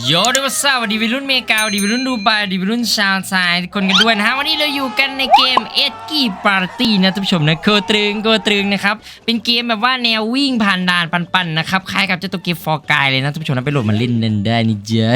โยดีว่าสวัสดีวัยรุ่นเมกาวัสดีวัยรุ่นดูไบสวัสดีวัยรุ่นชาวไทยทุกคนกันด้วยนะฮะวันนี้เราอยู่กันในเกมเอ็ดกี้ปาร์ตี้นะท่านผู้ชมนะโคตรึงโคตรึงนะครับเป็นเกมแบบว่าแนววิ่งผ่านด่านปันๆนะครับคล้ายกับเจ้าตัวเกมฟอร์กายเลยนะท่านผู้ชมนะไปโหลดมาเล่นกันได้นี่เจ้า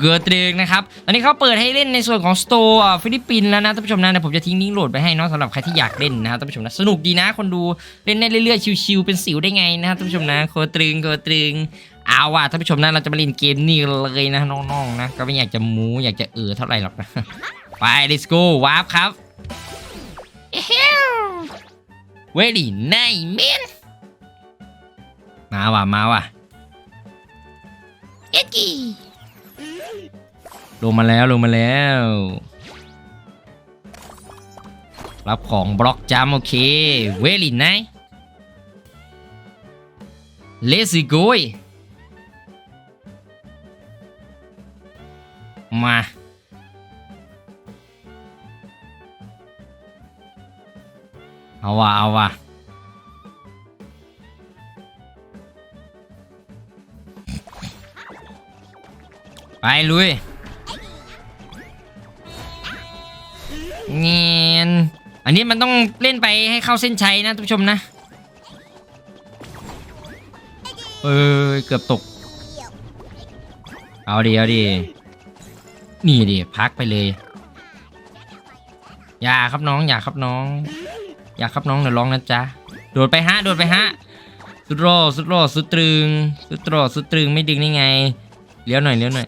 โคตรึงนะครับตอนนี้เขาเปิดให้เล่นในส่วนของสโตร์ฟิลิปปินส์แล้วนะท่านผู้ชมนะเดี๋ยวผมจะทิ้งลิงก์โหลดไปให้เนาะสำหรับใครที่อยากเล่นนะครับท่านผู้ชมนะสนุกดีนะคนดูเล่นได้เรื่อยๆชิวๆเป็นสิวได้ไงนะครับท่านผู้ชมนะโคตรึงโคตรึง เอาว่ะท่านผู้ชมนะเราจะมาเล่นเกมนี้เลยนะน้องๆนะก็ไม่อยากจะมูอยากจะเออเท่าไหร่หรอกนะไป let's go วาร์ปครับเวลี่ไนเมนมาว่ะมาว่ะเอ็กกี้ลงมาแล้วลงมาแล้ว รับของบล็อกจัมโอเค เวลี่ไน Let's go มา เอาว่ะเอาว่ะไปลุยเงียนอันนี้มันต้องเล่นไปให้เข้าเส้นชัยนะท่านผู้ชมนะ เออเกือบตก เอาดิเอาดิ นี่ดิพักไปเลย อย่าครับน้อง อย่าครับน้อง อย่าครับน้องเดี๋ยวร้องนะจ๊ะโดดไปฮะโดดไปฮะสุดโรสุดโรสุดตรึง สุดโรสุดตรึงไม่ดึงได้ไงเลี้ยวหน่อยเลี้ยวหน่อย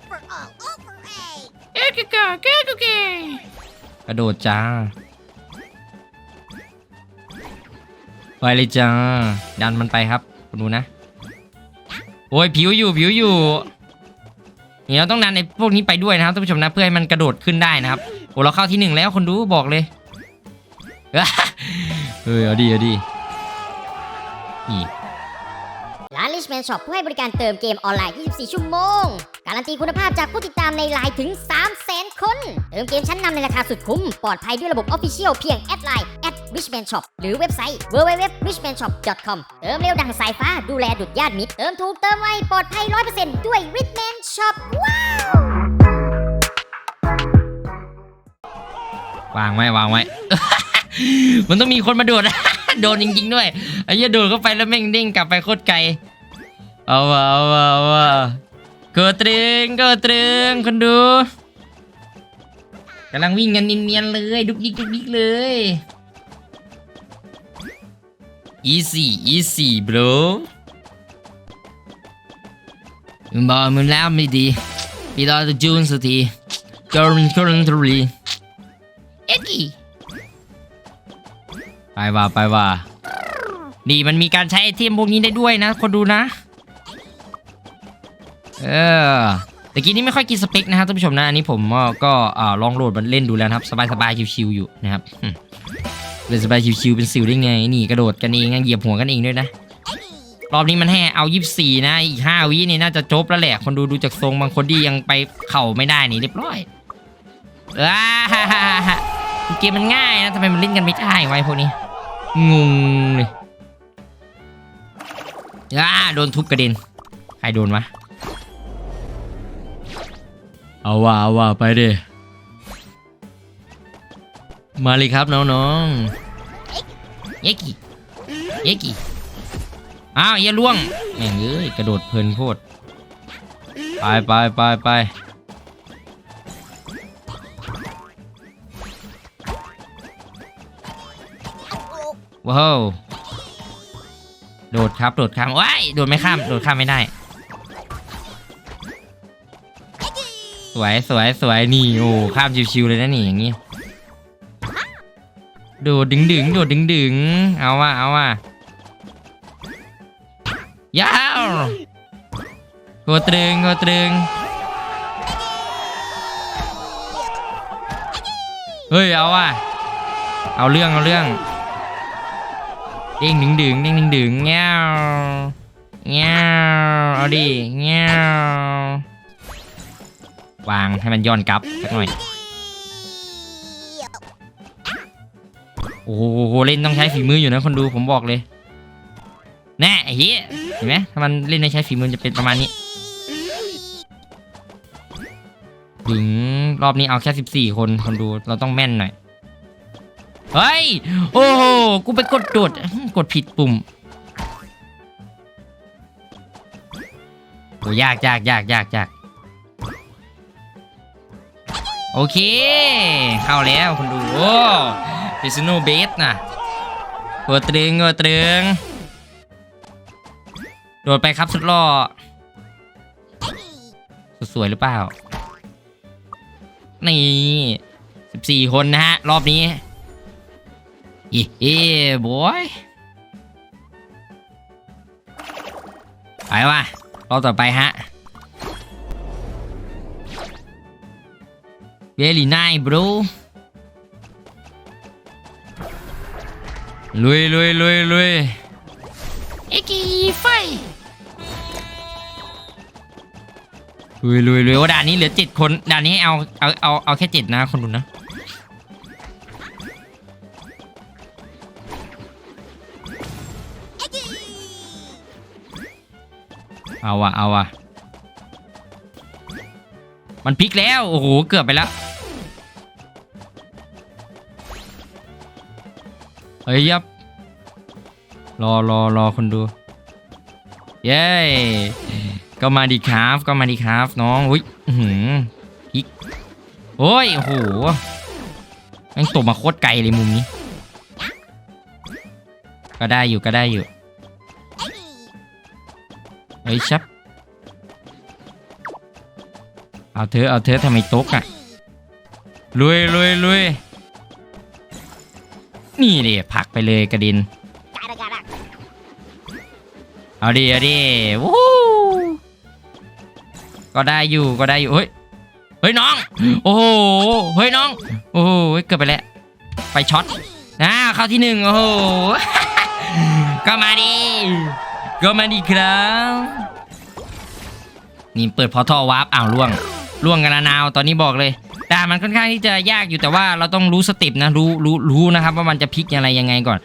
เอ๊ะก๋เก๋เก๋เก๋กระโดดจ้าไปเลยจ้าดันมันไปครับคุณดูนะ โอ้ยผิวอยู่ผิวอยู่ เนี่ยเราต้องดันในพวกนี้ไปด้วยนะครับท่านผู้ชมนะเพื่อให้มันกระโดดขึ้นได้นะครับโอ้เราเข้าที่หนึ่งแล้วคนดูบอกเลยเออเอาดีเอาดีนี่ ร้าน Richman Shop ผู้ให้บริการเติมเกมออนไลน์ 24 ชั่วโมง การันตีคุณภาพจากผู้ติดตามในไลน์ถึง 300,000 คน เติมเกมชั้นนำในราคาสุดคุ้ม ปลอดภัยด้วยระบบ Official เพียงแอดไลน์ @richman shop หรือเว็บไซต์ www.richmanshop.com เติมเร็วดังสายฟ้าดูแลดุดญาติมิตร เติมถูกเติมไวปลอดภัย 100%ด้วย Richman Shop ว้าววางไว้วางไว้ มันต้องมีคนมาโดด โดนจริงๆด้วย ไอ้เหี้ยโดดเข้าไปแล้วแม่งเด้งกลับไปโคตรไกล เอาว่ะเอาว่ะเอาว่ะเกิดตรึงเกิดตรึงคนดูกำลังวิ่งกันเนียนๆเลยดุกดิกดุกดิกเลย easy easy bro มึงบอกมึงแล้วไม่ดีพี่รอจะจูนสักที current currently เอ็กกี้ไปว่าไปว่านี่มันมีการใช้ไอเทมพวกนี้ได้ด้วยนะ คนดูนะ เออแต่กี้นี้ไม่ค่อยกินสเปคนะครับท่านผู้ชมนะ อันนี้ผมก็ลองโหลดมันเล่นดูแล้วครับ สบายๆชิวๆอยู่นะครับอืมเล่นสบายชิวๆเป็นสิวได้ไง นี่กระโดดกันเองเหยียบหัวกันเองด้วยนะ รอบนี้มันให้เอา24นะ อีก5วินี่น่าจะจบแล้วแหละ คนดูดูจากทรงบางคนที่ยังไปเข่าไม่ได้นี่เรียบร้อยอ้าเกมมันง่ายนะทำไมมันเล่นกันไม่ได้ไว้พวกนี้ งงเลยอ้าโดนทุบกระเด็น ใครโดนวะ เอาว่าเอาว่าไปดิ มาเลยครับน้องๆเยกิเยกิอ้าวอย่าล่วงแม่งเอ้ยกระโดดเพลินโคตรไปไปไปไปว้าว โดดครับ โดดข้ามว้ายโดดไม่ข้าม โดดข้ามไม่ได้ วยสวยสวยนี่โอ้ข้ามชิวๆเลยนะนี่อย่างงี้โดดดึงดึงโดดดึงดึงเอาว่ะเอาว่ะยาวโกตรึงโกตรึงเฮ้ยเอาว่ะเอาเรื่องเอาเรื่องเด้งดึงดึงเด้งดึงดึงเงี้ยวเงี้ยวเอาดิเงี้ยว วางให้มันย้อนกลับสักหน่อย โอ้โหเล่นต้องใช้ฝีมืออยู่นะคนดูผมบอกเลยแน่ไอ้เหี้ยเห็นไหมถ้ามันเล่นในใช้ฝีมือจะเป็นประมาณนี้ถึงรอบนี้เอาแค่สิบสี่คนคนดูเราต้องแม่นหน่อย เฮ้ย โอ้โห กูไปกดโดดกดผิดปุ่มโอ้ยากยากยากยากยาก โอเค เข้าแล้วคุณดูโอ้พิซโนเบสนะหัวตรึงหัวตรึง โดดไปครับสุดล่อสสวยหรือเปล่า นี่สิบสี่คนนะฮะ รอบนี้อีเอ้บอยไปว่ะรอบต่อไปฮะ Very nice bro ลุยลุยลุยลุยเอ็กกี้ไฟลุยลุยลุยว่าด่านนี้เหลือเจ็ดคนด่านนี้ให้เอาเอาเอาเอาแค่เจ็ดนะคนดูนะเอาวะเอาวะมันพลิกแล้ว โอ้โห เกือบไปแล้ว เฮ้ยยับ รอรอรอคนดู เย้ ก็มาดีครับ ก็มาดีครับ น้องอุ้ยอื้อหือพลิกโอ้ย โอ้โหมันตกมาโคตรไกลเลยมุมนี้ ก็ได้อยู่ก็ได้อยู่ เฮ้ยชับ เอาเธอเอาเธอทำไมตกอะลุยลุยลุย นี่ดิผักไปเลยกระดิน เอาดิเอาดิวู้ก็ได้อยู่ก็ได้อยู่เฮ้ยเฮ้ยน้อง โอ้โหเฮ้ยน้อง โอ้โหเกือบไปแล้วไปช็อตนะเข้าที่หนึ่งโอ้โหก็มาดิก็มาดีครับนี่เปิดพอท่อวาร์ปอ้าวล่วงล่วงกันละนาวตอนนี้บอกเลย แต่มันค่อนข้างที่จะยากอยู่แต่ว่าเราต้องรู้สเติปนะรู้รู้รู้นะครับ ว่ามันจะพลิกอะไรยังไงก่อน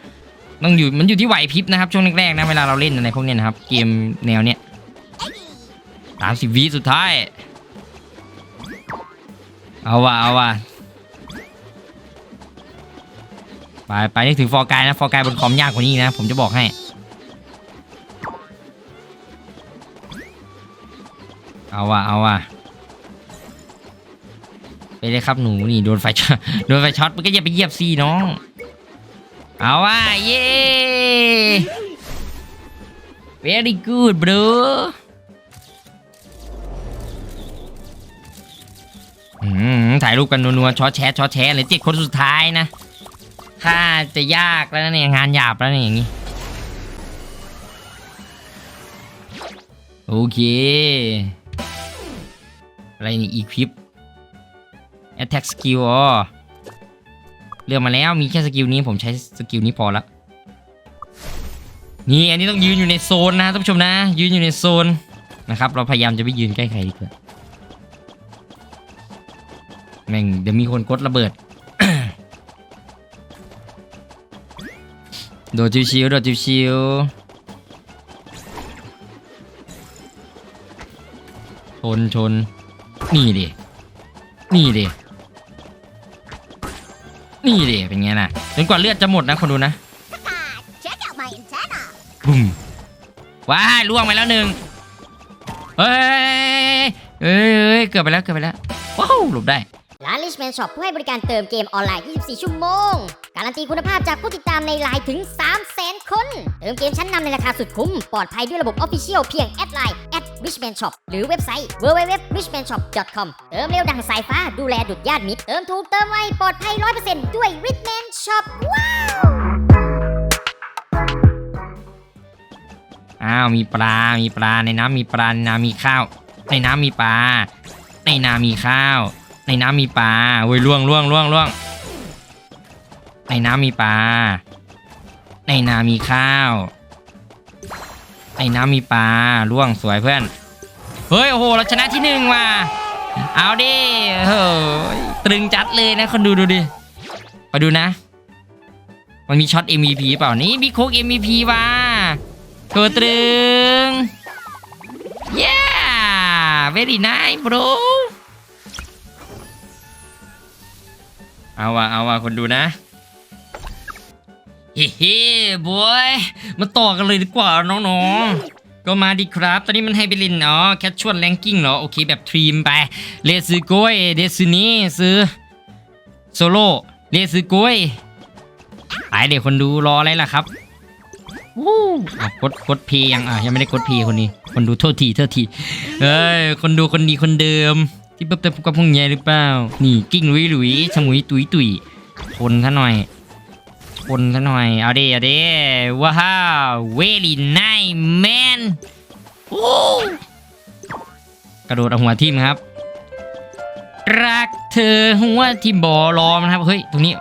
ต้องอยู่มันอยู่ที่ไหวพริบนะครับช่วงแรกๆนะเวลาเราเล่นอะไรพวกเนี้ยนะครับ เกมแนวเนี้ยสามสิบวิสุดท้าย เอาว่ะเอาว่ะไปไปนี่ถึงฟอร์กายนะฟอร์กายบนคอมยากกว่านี้นะ ผมจะบอกให้เอาว่ะเอาว่ะ ไปเลยครับหนูนี่โดนไฟช็อตโดนไฟช็อตมันก็อย่าไปเหยียบซีน้อง เอาว่ะเย้ very good bro ถ่ายรูปกันนัวๆช็อตแชทช็อตแชทเลยเจ็ดคนสุดท้ายนะถ้าจะยากแล้วนะเนี่ยงานหยาบแล้วเนี่ยอย่างนี้ โอเค อะไรนี่ equip attack skill อ๋อเลือกมาแล้วมีแค่สกิลนี้ผมใช้สกิลนี้พอละนี่อันนี้ต้องยืนอยู่ในโซนนะท่านผู้ชมนะ ยืนอยู่ในโซนนะครับ เราพยายามจะไม่ยืนใกล้ใครดีกว่าแม่งเดี๋ยวมีคนกดระเบิด โดดชิวๆโดดชิวๆชนชนนี่ดินี่ดิ นี่ดิเป็นไงล่ะจนกว่าเลือดจะหมดนะคนดูนะ Check out my antenna บุ้มว้ายล่วงไปแล้วหนึ่งเฮ้ยเฮ้ยเฮ้ยเกือบไปแล้วเกือบไปแล้วว้าวหลบได้ร้าน Richman Shop ผู้ให้บริการเติมเกมออนไลน์ 24 ชั่วโมง การันตีคุณภาพจากผู้ติดตามในไลน์ถึง 300,000 คน เติมเกมชั้นนำในราคาสุดคุ้ม ปลอดภัยด้วยระบบ Official เพียงแอดไลน์ @richman shop หรือเว็บไซต์ www.richmanshop.com เติมเร็วดังสายฟ้าดูแลดุดญาติมิตร เติมถูกเติมไวปลอดภัย 100%ด้วย Richman Shop ว้าว อ้าวมีปลา มีปลาในน้ำมีปลาในน้ำมีข้าว ในน้ำมีปลา ในน้ำมีข้าว ในน้ำมีปลาเว้ยล่วงล่วงล่วงล่วงในน้ำมีปลา ในน้ำมีข้าว ในน้ำมีปลาล่วงสวยเพื่อน เฮ้ย โอ้โห เราชนะที่หนึ่งว่ะ เอาดิเฮ้ยตรึงจัดเลยนะคนดูดูดิมาดูนะ มันมีช็อต MVP เปล่านี่มีโคก MVP ว่ะโกตรึง yeah very nice bro เอาว่ะเอาว่ะคนดูนะ เฮ้เฮ้บอยมาต่อกันเลยดีกว่าน้องๆ ก็มาดีครับ ตอนนี้มันให้ไปเลินอ๋อแคชชวลแรงกิ้งเหรอ โอเคแบบทรีมไป เลซึโกยเดซึนี่ซื้อโซโล่เลซึโกยไปเดี๋ยวคนดูรออะไรล่ะครับวู้อะกดกดเพย์ยังอะยังไม่ได้กดเพย์คนนี้ คนดูโทษทีโทษทีเอ้ยคนดูคนดีคนเดิม ที่เปิ๊บเปิ๊บกับพวกแย่หรือเปล่า นี่กิ้งลุยลุยชะงุยตุยตุยทนซะหน่อย ชนซะหน่อย เอาดิ เอาดิ ว้าวเวลี่ไนแมนกระโดดเอาหัวทิ่มครับ รักเธอหัวทิ่มบอรอมนะครับ เฮ้ย ตรงนี้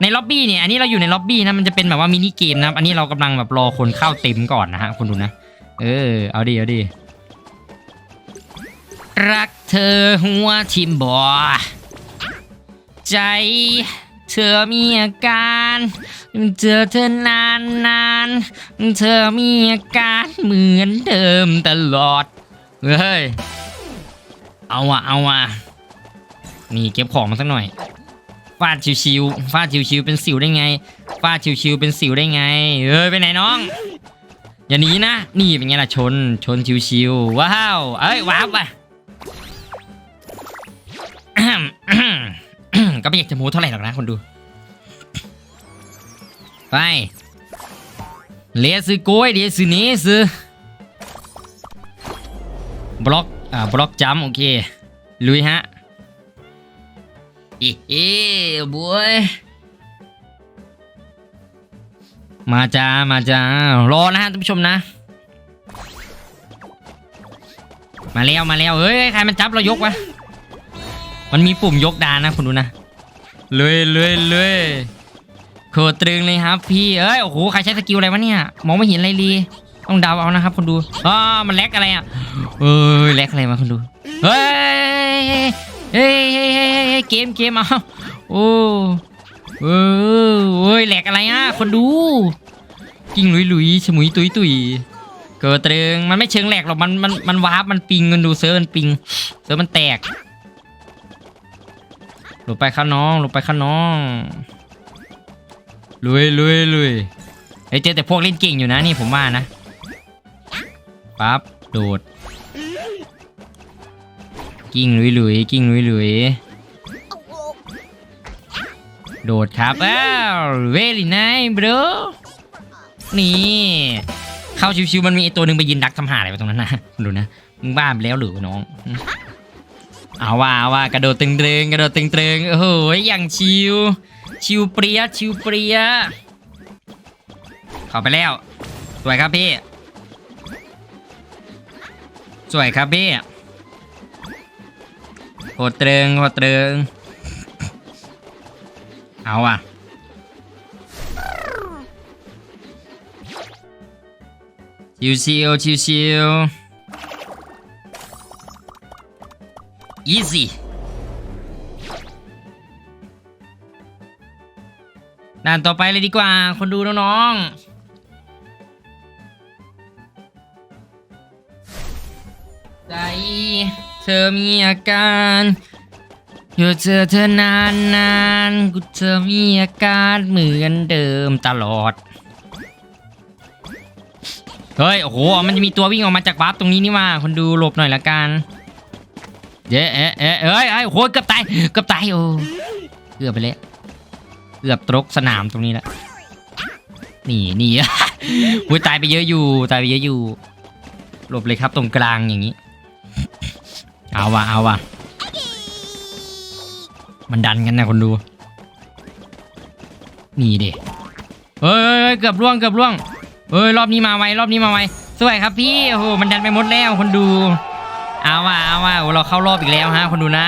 ในล็อบบี้เนี่ย อันนี้เราอยู่ในล็อบบี้นะ มันจะเป็นแบบว่ามินิเกมนะครับ อันนี้เรากำลังแบบรอคนเข้าเต็มก่อนนะฮะคุณดูนะ เออ เอาดิ เอาดิ รักเธอหัวทิ่มบอใจ เธอมีอาการเจอเธอนานนานเธอมีอาการเหมือนเดิมตลอด เฮ้ย เอาอะเอาอะนี่เก็บของมาสักหน่อย ฟาดชิวๆ ฟาดชิวๆ เป็นสิวได้ไง ฟาดชิวๆ เป็นสิวได้ไงเอ้ย ไปไหนน้อง อย่าหนีนะ นี่เป็นไงล่ะชน ชนชิวๆ ว้าว เอ้ยว้าวไป ก็ไม่อยากจะโม้เท่าไหร่หรอกนะคนดูไปเลสือโกยเดสือเนสือบล็อกอ่าบล็อกจัมโอเคลุยฮะอ๊ะเอ๊ะบวยมาจ้ามาจ้ารอนะฮะท่านผู้ชมนะ มาแล้วมาแล้วเฮ้ยใครมันจับเรายกวะมันมีปุ่มยกดานนะคุณดูนะ ลยเลยเลยโคตรตึงเลยครับพี่เอ้ยโอ้โหใครใช้สกิลอะไรวะเนี่ยมองไม่เห็นอะไรเลยต้องเดาเอานะครับคนดูอ๋อมันแลกอะไรอะเอ้ยแลกอะไรมาคนดูเฮ้ยเฮ้ยเฮ้ยเฮ้ยเกมเกมเอาโอ้เออเฮ้ยแหลกอะไรอะคนดูกิ้งลุยลุยฉมุยตุยตุยเกิดตรึงมันไม่เชิงแหลกหรอกมันมันมันวาร์ปมันปิงมันดูเซิร์ฟมันปิงเซิร์ฟมันแตก ลงไปข้าน้องลงไปข้าน้องลุยลุยลุยเฮ้เจอแต่พวกเล่นเก่งอยู่นะนี่ผมว่านะปั๊บโดด กิ้งลุยลุยกิ้งลุยลุยโดดครับอ้าวเวลี่ไนบรนี่เข้าชิวๆมันมีไอตัวหนึ่งไปยืนดักทำหาอะไรไปตรงนั้นนะดูนะมึงบ้าไปแล้วหรือน้อง เอาว่าเอาว่ากระโดดตึงเตงกระโดดตึงเตงโอ้โหอย่างชิว ชิวเปรียชิวเปรียเข้าไปแล้ว สวยครับพี่ สวยครับพี่โคตรเตรงโคตรเตรงเอาว่ะชิวชิวชิวชิว easy ด่านต่อไปเลยดีกว่า คนดูน้องๆ ใจเธอมีอาการอยู่เจอเธอนานนานกูเธอมีอาการเหมือนเดิมตลอด เฮ้ย โอ้โห มันจะมีตัววิ่งออกมาจากวาร์ปตรงนี้นี่ว่า คนดูหลบหน่อยละกัน เย้เอ๊ะเอ๊ะเอ้ยเอ้ยโอ้โหเกือบตายเกือบตายโอ้เกือบไปแล้วเกือบตกสนามตรงนี้แล้วนี่นี่โอ้ยตายไปเยอะอยู่ตายไปเยอะอยู่หลบเลยครับตรงกลางอย่างนี้ เอาว่ะเอาว่ะมันดันกันนะคนดูนี่ดิเฮ้ยเฮ้ยเฮ้ยเกือบร่วงเกือบร่วงเฮ้ยรอบนี้มาไวรอบนี้มาไวสวยครับพี่โอ้โหมันดันไปหมดแล้วคนดู เอาว่ะเอาว่ะเราเข้ารอบอีกแล้วฮะคนดูนะ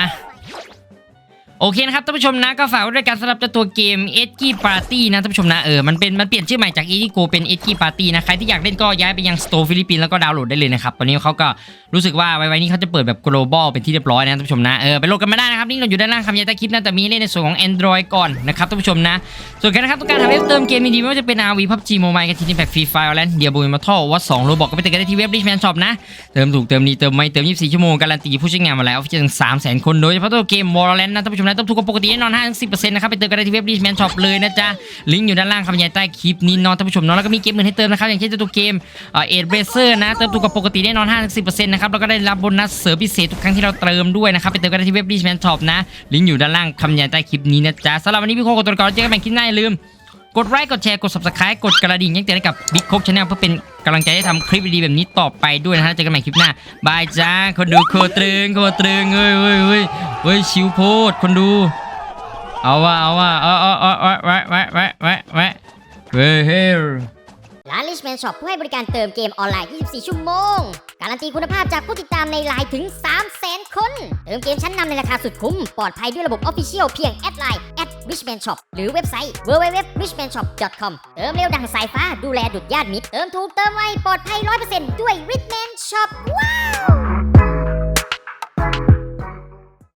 โอเคนะครับท่านผู้ชมนะก็ฝากไว้ด้วยการสำหรับตัวเกม e d g y Party นะท่านผู้ชมนะเออมันเป็นมันเปลี่ยนชื่อใหม่จาก e d g o เป็น e d g y Party นะใครที่อยากเล่นก็ย้ายไปยังสโตร์ฟิลิปปินส์แล้วก็ดาวน์โหลดได้เลยนะครับตอนนี้เขาก็รู้สึกว่าไว้ๆนี้เขาจะเปิดแบบ global เป็นที่เรียบร้อยนะท่านผู้ชมนะเออไปโหลดกันมาได้นะครับนี่เราอยู่ด้านล่างคำยายใต้คลิปนะแต่มีเล่นในส่วนของ Android ก่อนนะครับท่านผู้ชมนะ ส่วนใครนะครับต้องการทำเว็บเติมเกมดีๆไม่ว่าจะเป็น RV PUBG Mobile กับทีนี่แพ็กฟรีไฟล์แลนเดียบุยมาท่อวัด2โลบอกก็ไปเติมกันได้ที่เว็บ Richman Shop นะเติมถูกเติมดีเติมไม่เติม 24 ชั่วโมงการันตีผู้ใช้งานมาแล้วออฟฟิเชียลถึง300,000 คนโดยเฉพาะตัวเกม Valorant นะท่านผู้ชมนะเติมถูกกว่าปกติแน่นอน5 10%นต์นะครับไปเติมกันได้ที่เว็บ Richman Shop เลยนะจ๊ะลิงก์อยู่ด้านล่างคำบรรยายใต้คลิปนี้เนอนท่านผู้ชมเนาะแล้วก็มีเกมอื่นให้เติมนะครับอย่างเช่นตัวเกมเอ่อเรเซอร์นะเติมถูกกว่าปกติแน่นอน5 10%นต์นะครับแล้วก็ได้รับโบนัสเสริมพิเศษทุกครั้งที่เราเติมด้วยนะครับไปเติมกันได้ที่เว็บ Richman Shop นะลิงก์อยู่ด้านล่างคำบรรยายใต้คลิปนี้นะจ๊ะสำหรับวันนี้พี่โคกตัวก่อนเจอกันใหม่คลิปหน้าอย่าลืมกดไลค์กดแชร์กด subscribe กดกระดิ่งแจ้งเตือนให้กับ Big Cock Channel เพื่อเป็นกำลังใจให้ทำคลิปดีๆแบบนี้ต่อไปด้วยนะฮะเจอกันใหม่คลิปหน้า บายจ้า คนดูโคตรึงโคตรึงเฮ้ยเฮ้ยเฮ้ย เฮ้ยชิวโพดคนดู เอาว่าเอาว่าเอาเอาเอาเอาแวะแวะแวะแวะแวะเฮ้ยเฮ้ยร้าน Richman Shop ผู้ให้บริการเติมเกมออนไลน์ 24 ชั่วโมง การันตีคุณภาพจากผู้ติดตามในไลน์ถึง 300,000 คน เติมเกมชั้นนำในราคาสุดคุ้ม ปลอดภัยด้วยระบบ Official เพียงแอดไลน์ @richman shop หรือเว็บไซต์ www.richmanshop.com เติมเร็วดังสายฟ้าดูแลดุดญาติมิตร เติมถูกเติมไว ปลอดภัย 100%ด้วย Richman Shop ว้าว